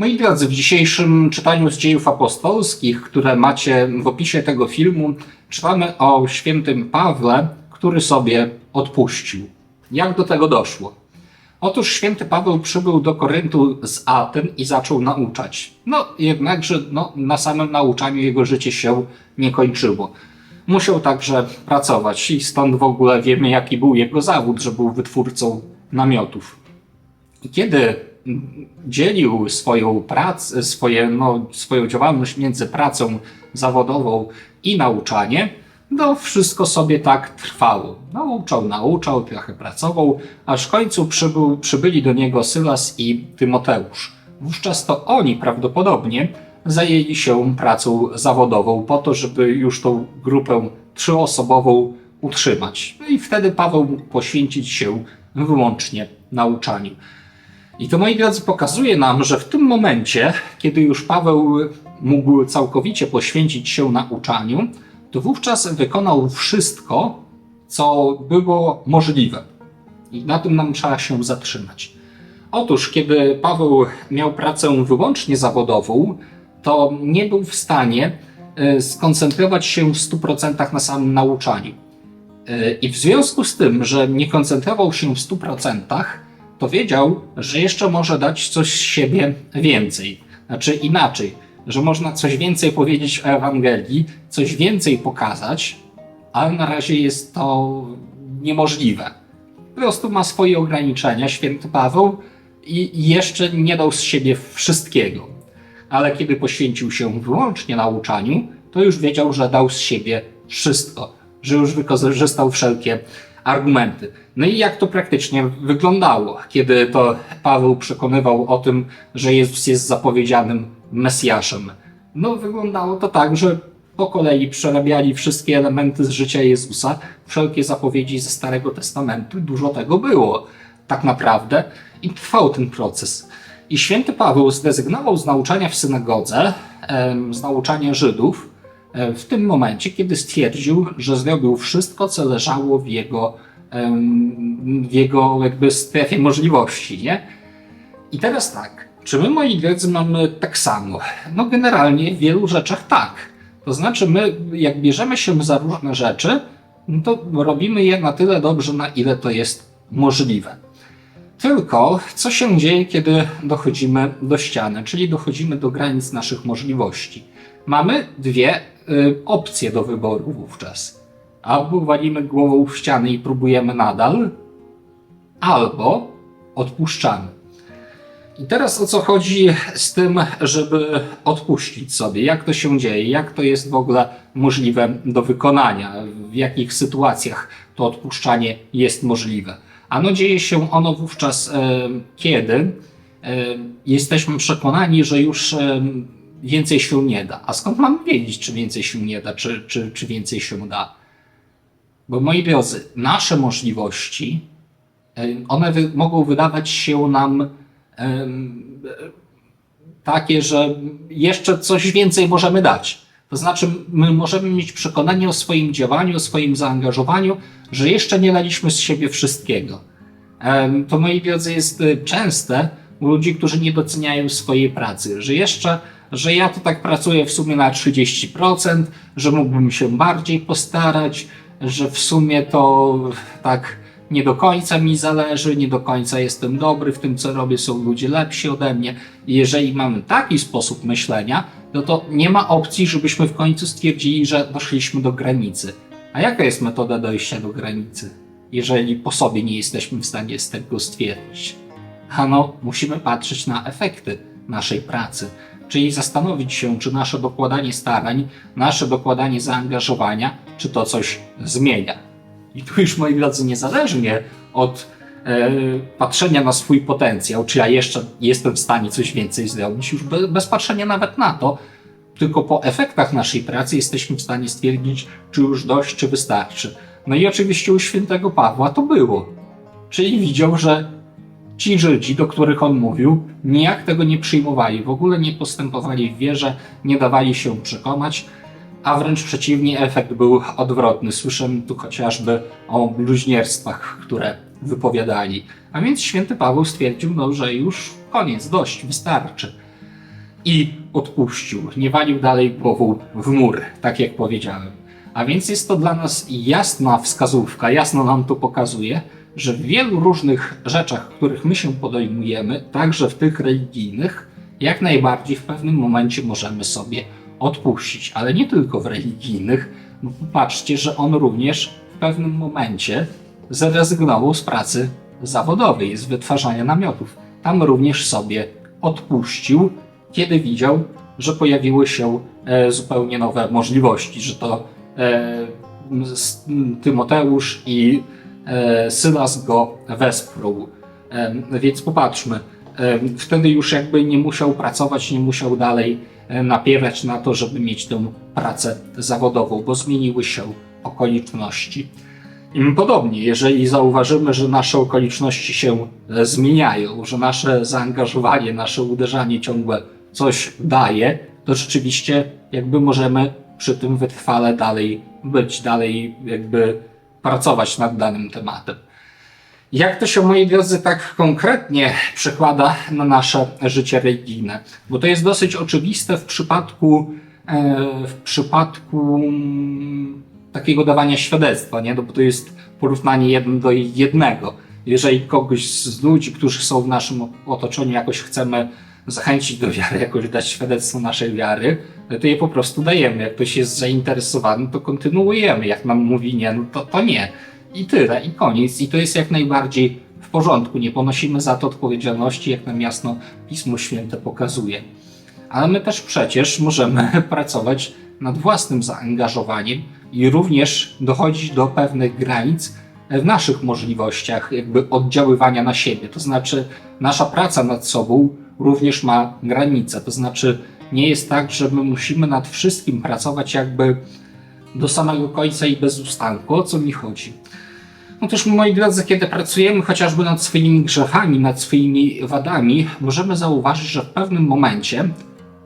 Moi drodzy, w dzisiejszym czytaniu z dziejów apostolskich, które macie w opisie tego filmu, czytamy o świętym Pawle, który sobie odpuścił. Jak do tego doszło? Otóż święty Paweł przybył do Koryntu z Aten i zaczął nauczać. No, jednakże no, na samym nauczaniu jego życie się nie kończyło. Musiał także pracować i stąd w ogóle wiemy, jaki był jego zawód, że był wytwórcą namiotów. I kiedy dzielił swoją pracę, swoje, no, swoją działalność między pracą zawodową i nauczanie, no wszystko sobie tak trwało. Nauczał, nauczał, trochę pracował, aż w końcu przybył, przybyli do niego Sylas i Tymoteusz. Wówczas to oni prawdopodobnie zajęli się pracą zawodową po to, żeby już tą grupę trzyosobową utrzymać. No i wtedy Paweł mógł poświęcić się wyłącznie nauczaniu. I to, moi drodzy, pokazuje nam, że w tym momencie, kiedy już Paweł mógł całkowicie poświęcić się nauczaniu, to wówczas wykonał wszystko, co było możliwe. I na tym nam trzeba się zatrzymać. Otóż, kiedy Paweł miał pracę wyłącznie zawodową, to nie był w stanie e, skoncentrować się w 100% na samym nauczaniu. E, I w związku z tym, że nie koncentrował się w 100%, to wiedział, że jeszcze może dać coś z siebie więcej. Znaczy inaczej, że można coś więcej powiedzieć o Ewangelii, coś więcej pokazać, ale na razie jest to niemożliwe. Po prostu ma swoje ograniczenia, święty Paweł, i jeszcze nie dał z siebie wszystkiego. Ale kiedy poświęcił się wyłącznie nauczaniu, to już wiedział, że dał z siebie wszystko, że już wykorzystał wszelkie argumenty. No i jak to praktycznie wyglądało, kiedy to Paweł przekonywał o tym, że Jezus jest zapowiedzianym Mesjaszem? No, wyglądało to tak, że po kolei przerabiali wszystkie elementy z życia Jezusa, wszelkie zapowiedzi ze Starego Testamentu, dużo tego było tak naprawdę i trwał ten proces. I święty Paweł zrezygnował z nauczania w synagodze, z nauczania Żydów, w tym momencie, kiedy stwierdził, że zrobił wszystko, co leżało w jego, w jego jakby strefie możliwości, nie? I teraz tak, czy my, moi drodzy, mamy tak samo? No generalnie w wielu rzeczach tak. To znaczy my, jak bierzemy się za różne rzeczy, no to robimy je na tyle dobrze, na ile to jest możliwe. Tylko co się dzieje, kiedy dochodzimy do ściany, czyli dochodzimy do granic naszych możliwości? Mamy dwie opcje do wyboru wówczas. Albo walimy głową w ścianę i próbujemy nadal, albo odpuszczamy. I teraz o co chodzi z tym, żeby odpuścić sobie? Jak to się dzieje? Jak to jest w ogóle możliwe do wykonania? W jakich sytuacjach to odpuszczanie jest możliwe? Ano dzieje się ono wówczas, e, kiedy e, jesteśmy przekonani, że już e, więcej się nie da. A skąd mamy wiedzieć, czy więcej się nie da, czy, czy, czy więcej się da? Bo moi drodzy, nasze możliwości, one wy, mogą wydawać się nam takie, że jeszcze coś więcej możemy dać. To znaczy, my możemy mieć przekonanie o swoim działaniu, o swoim zaangażowaniu, że jeszcze nie daliśmy z siebie wszystkiego. To, moi drodzy, jest y, częste u ludzi, którzy nie doceniają swojej pracy, że jeszcze, że ja to tak pracuję w sumie na 30%, że mógłbym się bardziej postarać, że w sumie to tak nie do końca mi zależy, nie do końca jestem dobry w tym, co robię, są ludzie lepsi ode mnie. Jeżeli mamy taki sposób myślenia, no to nie ma opcji, żebyśmy w końcu stwierdzili, że doszliśmy do granicy. A jaka jest metoda dojścia do granicy, jeżeli po sobie nie jesteśmy w stanie z tego stwierdzić? Ano, musimy patrzeć na efekty naszej pracy, czyli zastanowić się, czy nasze dokładanie starań, nasze dokładanie zaangażowania, czy to coś zmienia. I tu już, moi drodzy, niezależnie od e, patrzenia na swój potencjał, czy ja jeszcze jestem w stanie coś więcej zrobić, już bez, bez patrzenia nawet na to, tylko po efektach naszej pracy jesteśmy w stanie stwierdzić, czy już dość, czy wystarczy. No i oczywiście u świętego Pawła to było. Czyli widział, że ci Żydzi, do których on mówił, nijak tego nie przyjmowali, w ogóle nie postępowali w wierze, nie dawali się przekonać, a wręcz przeciwnie, efekt był odwrotny. Słyszymy tu chociażby o bluźnierstwach, które wypowiadali. A więc święty Paweł stwierdził, no, że już koniec, dość, wystarczy. i odpuścił. Nie walił dalej głową w mur, tak jak powiedziałem. A więc jest to dla nas jasna wskazówka, jasno nam to pokazuje, że w wielu różnych rzeczach, których my się podejmujemy, także w tych religijnych, jak najbardziej w pewnym momencie możemy sobie odpuścić. Ale nie tylko w religijnych, bo popatrzcie, że on również w pewnym momencie zrezygnował z pracy zawodowej, z wytwarzania namiotów. Tam również sobie odpuścił, kiedy widział, że pojawiły się e, zupełnie nowe możliwości, że to e, Tymoteusz i Sylas go wesprą. E, więc popatrzmy, e, wtedy już jakby nie musiał pracować, nie musiał dalej e, napierać na to, żeby mieć tę pracę zawodową, bo zmieniły się okoliczności. Podobnie, jeżeli zauważymy, że nasze okoliczności się e, zmieniają, że nasze zaangażowanie, nasze uderzanie ciągle coś daje, to rzeczywiście jakby możemy przy tym wytrwale dalej być, dalej jakby pracować nad danym tematem. Jak to się, moi drodzy, tak konkretnie przekłada na nasze życie religijne? Bo to jest dosyć oczywiste w przypadku, e, w przypadku mm, takiego dawania świadectwa, nie? No bo to jest porównanie jeden do jednego. Jeżeli kogoś z ludzi, którzy są w naszym otoczeniu, jakoś chcemy zachęcić do wiary, jakoś dać świadectwo naszej wiary, to je po prostu dajemy. Jak ktoś jest zainteresowany, to kontynuujemy. Jak nam mówi nie, no to, to nie. I tyle, i koniec. I to jest jak najbardziej w porządku. Nie ponosimy za to odpowiedzialności, jak nam jasno Pismo Święte pokazuje. Ale my też przecież możemy pracować nad własnym zaangażowaniem i również dochodzić do pewnych granic w naszych możliwościach jakby oddziaływania na siebie. To znaczy nasza praca nad sobą również ma granice. To znaczy nie jest tak, że my musimy nad wszystkim pracować jakby do samego końca i bez ustanku. O co mi chodzi? Otóż, moi drodzy, kiedy pracujemy chociażby nad swoimi grzechami, nad swoimi wadami, możemy zauważyć, że w pewnym momencie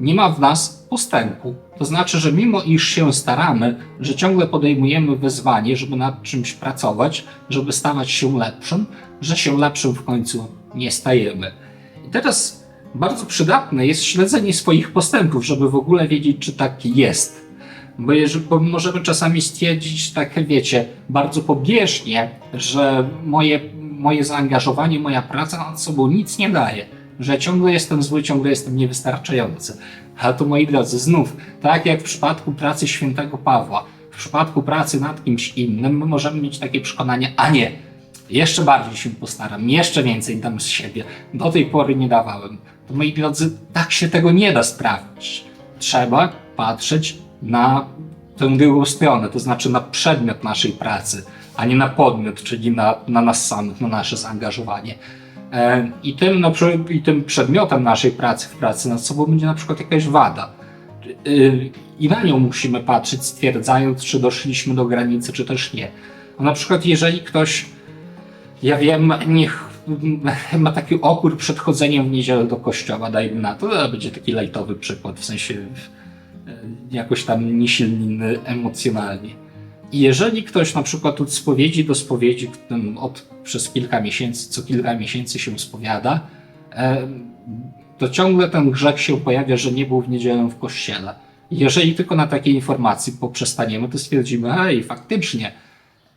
nie ma w nas postępu. To znaczy, że mimo iż się staramy, że ciągle podejmujemy wyzwanie, żeby nad czymś pracować, żeby stawać się lepszym, że się lepszym w końcu nie stajemy. I teraz bardzo przydatne jest śledzenie swoich postępów, żeby w ogóle wiedzieć, czy tak jest. Bo, jeżeli, bo możemy czasami stwierdzić, tak wiecie, bardzo pobieżnie, że moje, moje zaangażowanie, moja praca nad sobą nic nie daje, że ciągle jestem zły, ciągle jestem niewystarczający. Ale to moi drodzy, znów, tak jak w przypadku pracy świętego Pawła, w przypadku pracy nad kimś innym, my możemy mieć takie przekonanie, a nie, jeszcze bardziej się postaram, jeszcze więcej dam z siebie, do tej pory nie dawałem. Moi drodzy, tak się tego nie da sprawdzić. Trzeba patrzeć na tę drugą stronę, to znaczy na przedmiot naszej pracy, a nie na podmiot, czyli na, na nas samych, na nasze zaangażowanie. E, I tym, na przykład, I tym przedmiotem naszej pracy w pracy nad sobą będzie na przykład jakaś wada. Y, I na nią musimy patrzeć, stwierdzając, czy doszliśmy do granicy, czy też nie. No na przykład, jeżeli ktoś, ja wiem, niech ma taki opór przed chodzeniem w niedzielę do kościoła, dajmy na to, będzie taki lajtowy przykład, w sensie e, jakoś tam niesilny emocjonalnie. I jeżeli ktoś na przykład od spowiedzi do spowiedzi od, przez kilka miesięcy, co kilka miesięcy się spowiada, e, to ciągle ten grzech się pojawia, że nie był w niedzielę w kościele. Jeżeli tylko na takiej informacji poprzestaniemy, to stwierdzimy, hej, faktycznie,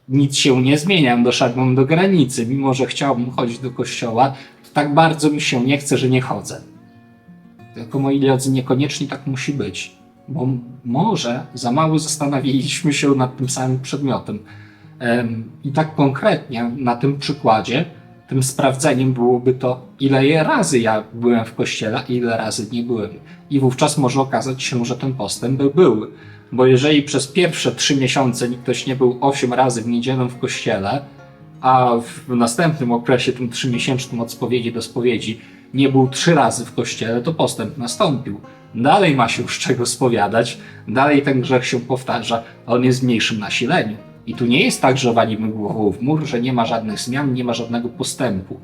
nic się nie zmienia, doszedłem do granicy, mimo że chciałbym chodzić do kościoła, to tak bardzo mi się nie chce, że nie chodzę. Tylko moi drodzy, niekoniecznie tak musi być, bo może za mało zastanowiliśmy się nad tym samym przedmiotem. Em, I tak konkretnie na tym przykładzie, tym sprawdzeniem byłoby to, ile razy ja byłem w kościele, ile razy nie byłem. I wówczas może okazać się, że ten postęp był. był. Bo jeżeli przez pierwsze trzy miesiące ktoś nie był osiem razy w niedzielę w kościele, a w następnym okresie, tym trzymiesięcznym od spowiedzi do spowiedzi, nie był trzy razy w kościele, to postęp nastąpił. Dalej ma się z czego spowiadać, dalej ten grzech się powtarza, a on jest w mniejszym nasileniu. I tu nie jest tak, że walimy głową w mur, że nie ma żadnych zmian, nie ma żadnego postępu.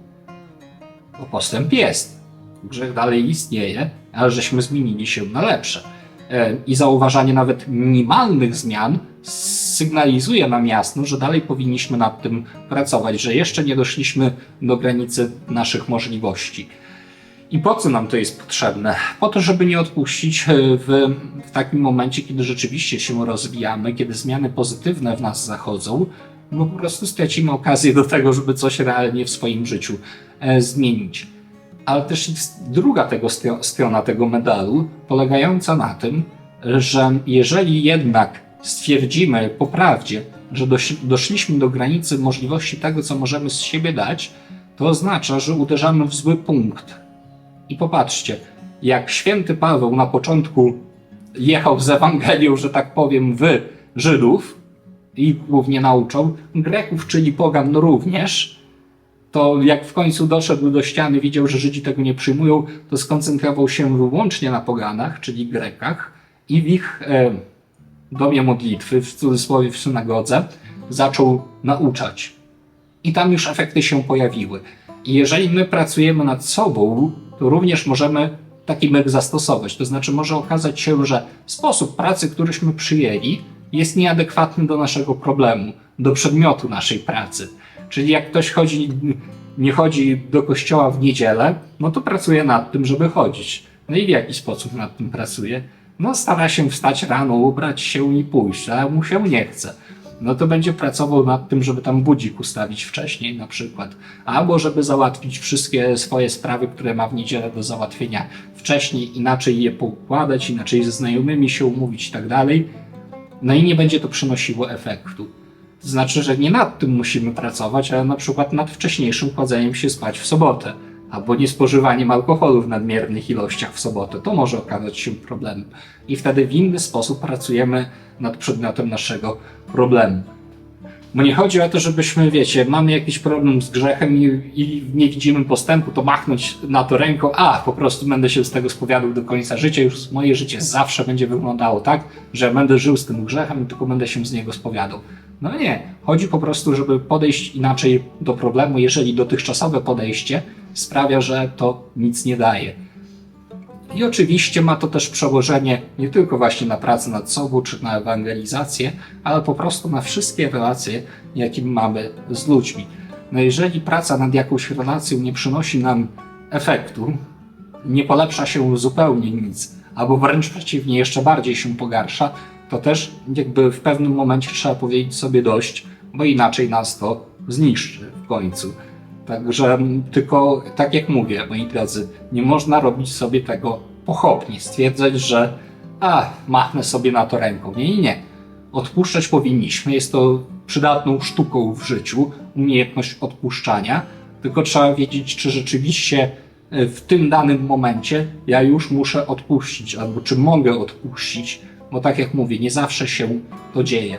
Bo postęp jest. Grzech dalej istnieje, ale żeśmy zmienili się na lepsze. E, I zauważanie nawet minimalnych zmian sygnalizuje nam jasno, że dalej powinniśmy nad tym pracować, że jeszcze nie doszliśmy do granicy naszych możliwości. I po co nam to jest potrzebne? Po to, żeby nie odpuścić e, w, w takim momencie, kiedy rzeczywiście się rozwijamy, kiedy zmiany pozytywne w nas zachodzą, bo po prostu stracimy okazję do tego, żeby coś realnie w swoim życiu e, zmienić. Ale też jest druga tego stro- strona tego medalu, polegająca na tym, że jeżeli jednak stwierdzimy po prawdzie, że doś- doszliśmy do granicy możliwości tego, co możemy z siebie dać, to oznacza, że uderzamy w zły punkt. I popatrzcie, jak święty Paweł na początku jechał z Ewangelią, że tak powiem, w Żydów i głównie nauczał, Greków, czyli Pogan również, to jak w końcu doszedł do ściany, widział, że Żydzi tego nie przyjmują, to skoncentrował się wyłącznie na Poganach, czyli Grekach i w ich e, domie modlitwy, w cudzysłowie w synagodze, zaczął nauczać. I tam już efekty się pojawiły. I jeżeli my pracujemy nad sobą, to również możemy taki myk zastosować. To znaczy może okazać się, że sposób pracy, któryśmy przyjęli, jest nieadekwatny do naszego problemu, do przedmiotu naszej pracy. Czyli jak ktoś chodzi, nie chodzi do kościoła w niedzielę, no to pracuje nad tym, żeby chodzić. No i w jaki sposób nad tym pracuje? No stara się wstać rano, ubrać się i pójść, a mu się nie chce. No to będzie pracował nad tym, żeby tam budzik ustawić wcześniej na przykład. Albo żeby załatwić wszystkie swoje sprawy, które ma w niedzielę do załatwienia wcześniej, inaczej je poukładać, inaczej ze znajomymi się umówić i tak dalej. No i nie będzie to przynosiło efektu. To znaczy, że nie nad tym musimy pracować, ale na przykład nad wcześniejszym kładzeniem się spać w sobotę, albo niespożywaniem alkoholu w nadmiernych ilościach w sobotę. To może okazać się problemem. I wtedy w inny sposób pracujemy nad przedmiotem naszego problemu. Bo nie chodzi o to, żebyśmy, wiecie, mamy jakiś problem z grzechem i, i nie widzimy postępu, to machnąć na to ręką, a po prostu będę się z tego spowiadał do końca życia, już moje życie zawsze będzie wyglądało tak, że będę żył z tym grzechem, tylko będę się z niego spowiadał. No nie, chodzi po prostu, żeby podejść inaczej do problemu, jeżeli dotychczasowe podejście sprawia, że to nic nie daje. I oczywiście ma to też przełożenie nie tylko właśnie na pracę nad sobą czy na ewangelizację, ale po prostu na wszystkie relacje, jakie mamy z ludźmi. No jeżeli praca nad jakąś relacją nie przynosi nam efektu, nie polepsza się zupełnie nic, albo wręcz przeciwnie, jeszcze bardziej się pogarsza, to też jakby w pewnym momencie trzeba powiedzieć sobie dość, bo inaczej nas to zniszczy w końcu. Także tylko tak jak mówię, moi drodzy, nie można robić sobie tego pochopnie, stwierdzać, że a, machnę sobie na to ręką. Nie, nie, nie. Odpuszczać powinniśmy, jest to przydatną sztuką w życiu, umiejętność odpuszczania, tylko trzeba wiedzieć, czy rzeczywiście e, w tym danym momencie ja już muszę odpuścić, albo czy mogę odpuścić, bo tak jak mówię, nie zawsze się to dzieje.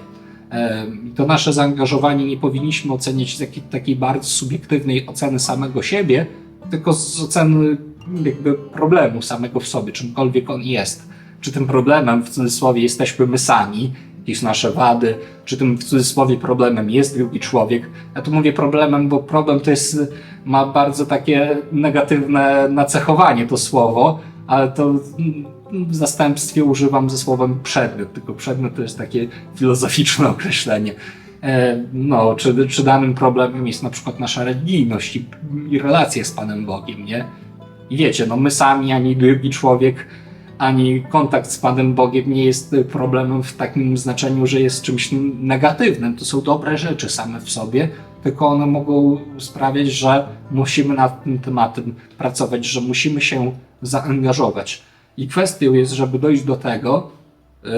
To nasze zaangażowanie nie powinniśmy oceniać z takiej bardzo subiektywnej oceny samego siebie, tylko z oceny jakby problemu samego w sobie, czymkolwiek on jest. Czy tym problemem w cudzysłowie jesteśmy my sami, jakieś nasze wady, czy tym w cudzysłowie problemem jest drugi człowiek. Ja tu mówię problemem, bo problem to jest, ma bardzo takie negatywne nacechowanie to słowo, ale to w zastępstwie używam ze słowem przedmiot, tylko przedmiot to jest takie filozoficzne określenie. E, No, czy, czy danym problemem jest na przykład nasza religijność i, i relacje z Panem Bogiem, nie? I wiecie, no my sami, ani drugi człowiek, ani kontakt z Panem Bogiem nie jest problemem w takim znaczeniu, że jest czymś negatywnym. To są dobre rzeczy same w sobie, tylko one mogą sprawiać, że musimy nad tym tematem pracować, że musimy się zaangażować. I kwestią jest, żeby dojść do tego, y,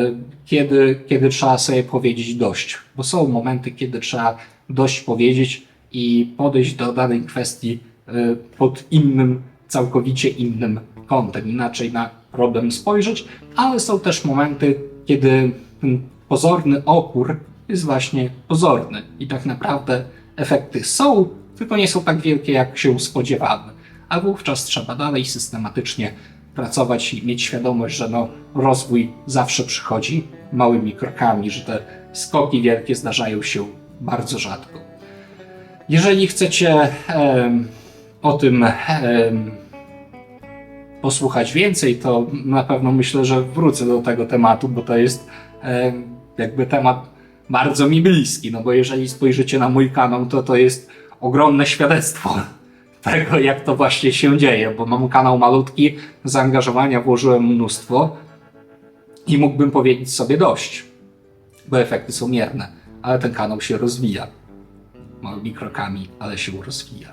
kiedy, kiedy trzeba sobie powiedzieć dość. Bo są momenty, kiedy trzeba dość powiedzieć i podejść do danej kwestii y, pod innym, całkowicie innym kątem, inaczej na problem spojrzeć, ale są też momenty, kiedy ten pozorny opór jest właśnie pozorny i tak naprawdę efekty są, tylko nie są tak wielkie, jak się spodziewamy. A wówczas trzeba dalej systematycznie pracować i mieć świadomość, że no, rozwój zawsze przychodzi małymi krokami, że te skoki wielkie zdarzają się bardzo rzadko. Jeżeli chcecie o tym posłuchać więcej, to na pewno myślę, że wrócę do tego tematu, bo to jest jakby temat bardzo mi bliski, no bo jeżeli spojrzycie na mój kanał, to to jest ogromne świadectwo tego, jak to właśnie się dzieje, bo mam kanał malutki, zaangażowania włożyłem mnóstwo i mógłbym powiedzieć sobie dość, bo efekty są mierne, ale ten kanał się rozwija. Małymi krokami, ale się rozwija.